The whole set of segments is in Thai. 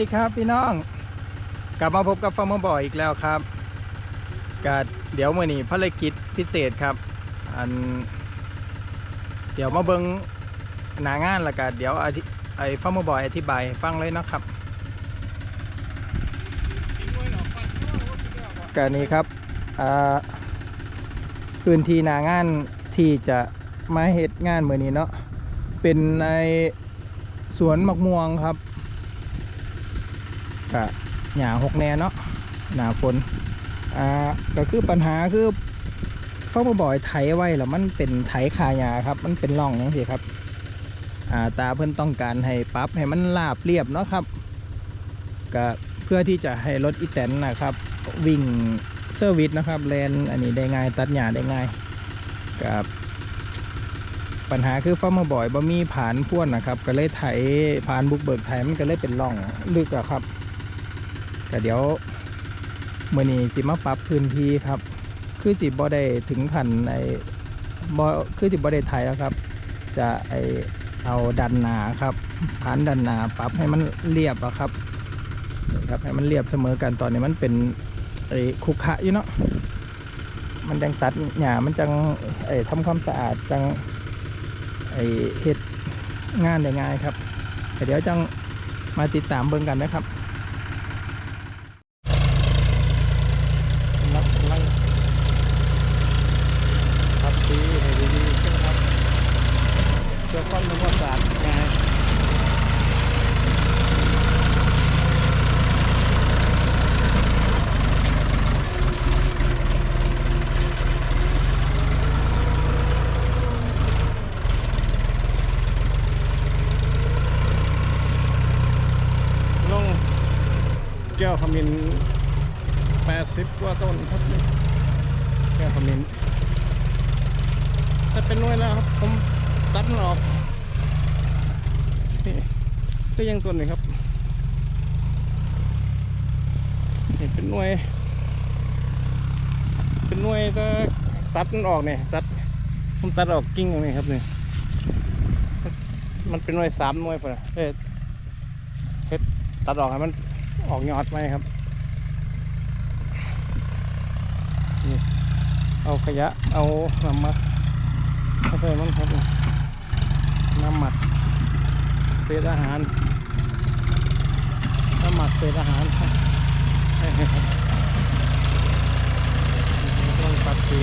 ดีครับพี่น้อง กลับมาพบกับฟาร์มบอยอีกแล้วครับกเดี๋ยวมื่อนี้ภารกิจพิเศษครับ อัน เดี๋ยวมาเบิงหนางานละกันเดี๋ยวไอ้ฟาร์มบอยอธิบายฟังเลยนะครับการนี้ครับพื้นที่หนางานที่จะมาเหตุงานมื่อนี้เนาะเป็นในสวนมะม่วงครับ กะหยาหกแน่เนาะหนาฝนอ่าก็คือปัญหาคือเฝ้ามาบ่อยไถไว้แล้วมันเป็นไถคาหยาครับ มันเป็นร่องอย่างนี้ครับอ่าตาเพื่อนต้องการให้ปรับให้มันราบเรียบเนาะครับก็เพื่อที่จะให้รถอีแตนนะครับ วิ่งเซอร์วิสนะครับแลนอันนี้ได้ง่ายตัดหญ้าได้ง่ายกับปัญหาคือฟ้ามาบ่อยบ่มีผ่านพ่วนนะครับ ก็เลยไถผ่านบุกเบิกไถมันก็เลยเป็นร่องลึกอะครับ ก็เดี๋ยวมื่อนี้สิมาปรับพื้นที่ครับ คือจิบ่ได้ถึงขันในบ่คือจิบ่ได้ไทยแล้วครับ จะไอเอาดันหนาครับผานดันหนาปรับให้มันเรียบอะครับนะครับให้มันเรียบเสมอกันตอนนี้มันเป็นไอคุกขะอยู่เนาะมันจังตัดหญ้ามันจังไอทำความสะอาดจังไอเฮ็ดงานได้ง่ายครับแต่เดี๋ยวจังมาติดตามเบิ่งกันนะครับไล่ครับดีให้ดีๆใช่ไหมครับเพื่อความเป็นความสะอาดง่ายลงแก้วขมิ้นแปดสิบกว่าต้นครับแก้วขมิ้นถ้าเป็นน้อยแล้วครับ ผมตัดมันออกนี่ก็ยังต้นนี่ครับนี่เป็นหน่วย เป็นหน่วยก็ตัดมันออกเนี่ยตัดผมตัดออกกิ่งอย่างนี้ครับนี่มันเป็นหน่วยสามหน่วยป่ะเอ๊ะเฮ็ดตัดออกให้มัน ออกยอดไหมครับนี่เอาขยะเอาน้ำมัดเข้าไปมันครับน้ำหมักเศษอาหารน้ำหมักเศษอาหารครับต้องปัดสี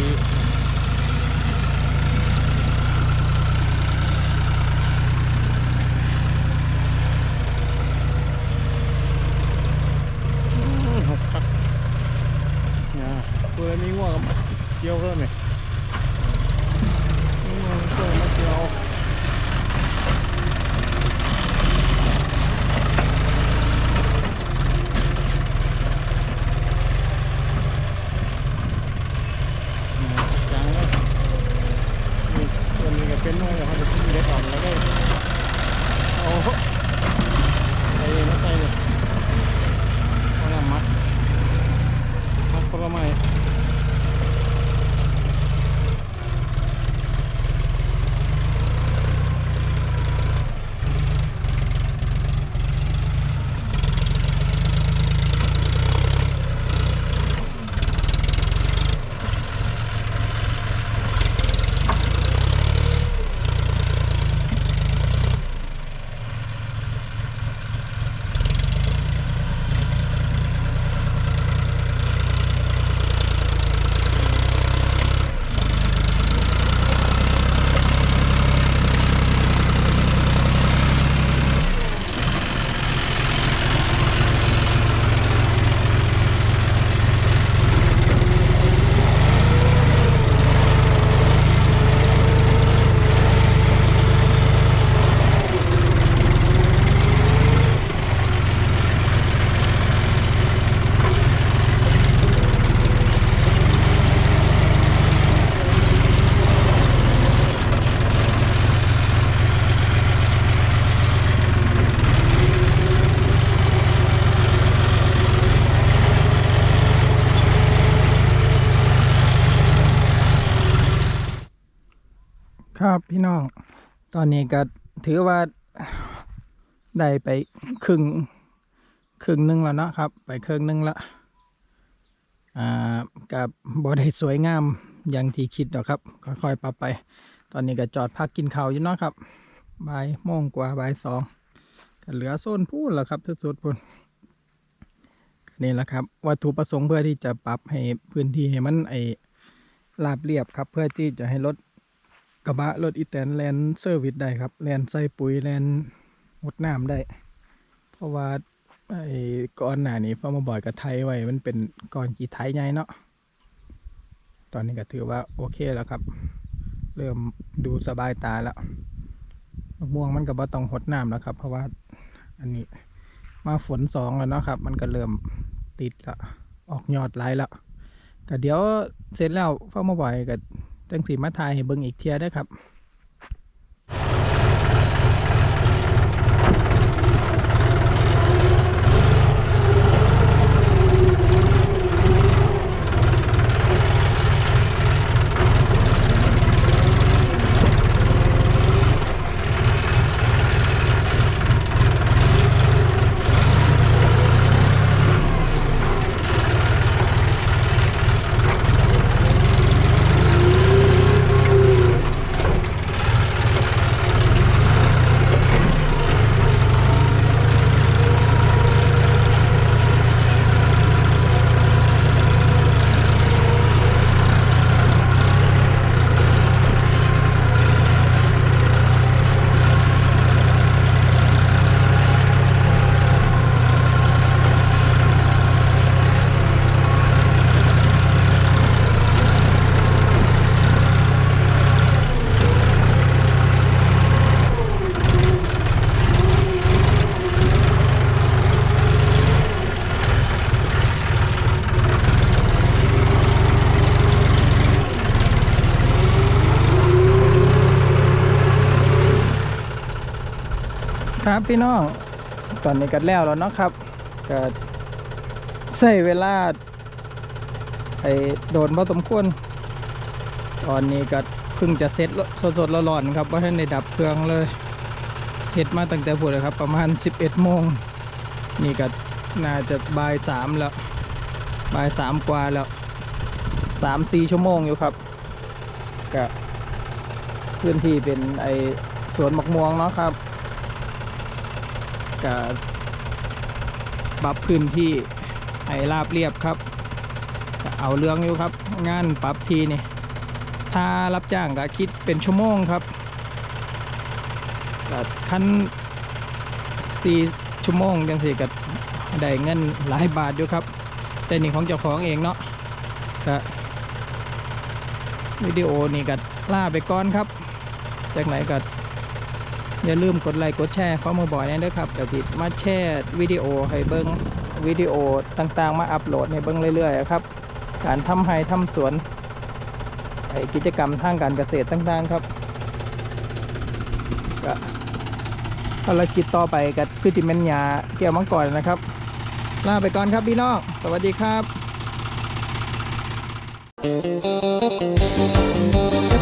อืมหกคัก เนี่ย ตัวนี้ว่ากับเกี่ยวกันเนี่ยนี่มันตัวมาเกี่ยวเนี่ยจังเลยนี่ตัวนี้ก็เป็นน้อยแล้วเขาจะทิ้งเล็กออกแล้วก็เอาไอ้นั่นไปเลยเอาน้ำมัด มัดผลไม้ ครับพี่น้อง ตอนนี้ก็ถือว่าได้ไปครึ่งครึ่งหนึงแล้วเนาะครับ ไปครึ่งหนึงละอ่ากับบอได้สวยงามอย่างที่คิดหรอกครับ ค่อยๆปรับไป ตอนนี้ก็จอดพักกินข้าวอยู่เนาะครับบ่ายโมงกว่าบ่ายสองก็เหลือโซนพูดแล้วครับ สุดๆพูนนี่แหละครับ วัตถุประสงค์เพื่อที่จะปรับให้พื้นที่ให้มันไอราบเรียบครับ เพื่อที่จะให้รถ กระบะรถอีแตนแลนเซอร์วิสได้ครับแลนใส่ปุ๋ยแลนหดน้ำได้ เพราะว่าไอ้ก้อนหนานี้ฟาร์มบอยกับไทยไว้มันเป็นก้อนกีไทยใหญ่เนาะตอนนี้ก็ถือว่าโอเคแล้วครับ เริ่มดูสบายตาแล้วมะม่วงมันก็บ่ต้องหดน้ำแล้วครับ เพราะว่าอันนี้มาฝนสองแล้วเนาะครับ มันก็เริ่มติดละออกยอดหลายล้วก็เดี๋ยวเสร็จแล้วฟาร์มบอยก็ จังสีมาถ่ายให้เบิ่งอีกเทียได้ครับ ครับพี่น้อง ตอนนี้ก็แล้วแล้วเนาะครับก็ใช้เวลาไปโดนพอสมควรตอนนี้ก็เพิ่งจะเซ็ตสดๆร้อนๆครับว่าท่านได้ดับเครื่องเลยเฮ็ดมาตั้งแต่พูดเลยครับ ประมาณ 11โมงนี่ก็น่าจะบ่ายสามแล้วบ่ายสามกว่าแล้วสามสี่ชั่วโมงอยู่ครับก็พื้นที่เป็นไอสวนมะม่วงเนาะครับ ก็ปรับพื้นที่ให้ราบเรียบครับเอาเรื่องอยู่ครับ งานปรับทีนี่ถ้ารับจ้างก็คิดเป็นชั่วโมงครับก็คันสี่ชั่วโมงจังสิก็ได้เงินหลายบาทอยู่ครับ แต่นี่ของเจ้าของเองเนาะก็วิดีโอนี่ก็ล่าไปก่อนครับจากไหนก็ อย่าลืมกดไลค์กดแชร์ฟ้ามือบอยนี่ด้วยครับเดี๋ยวจิมาแชร์วิดีโอให้เบิ้งวิดีโอต่างๆ มาอัปโหลดให้เบิ้งเรื่อยๆครับการทำไห้ทำสวนไอกิจกรรมทางการเกษตรต่างๆครับก็ภารกิจต่อไปกับคือติเมนยาแก้วมังกรนะครับลาไปก่อนครับพี่น้องสวัสดีครับ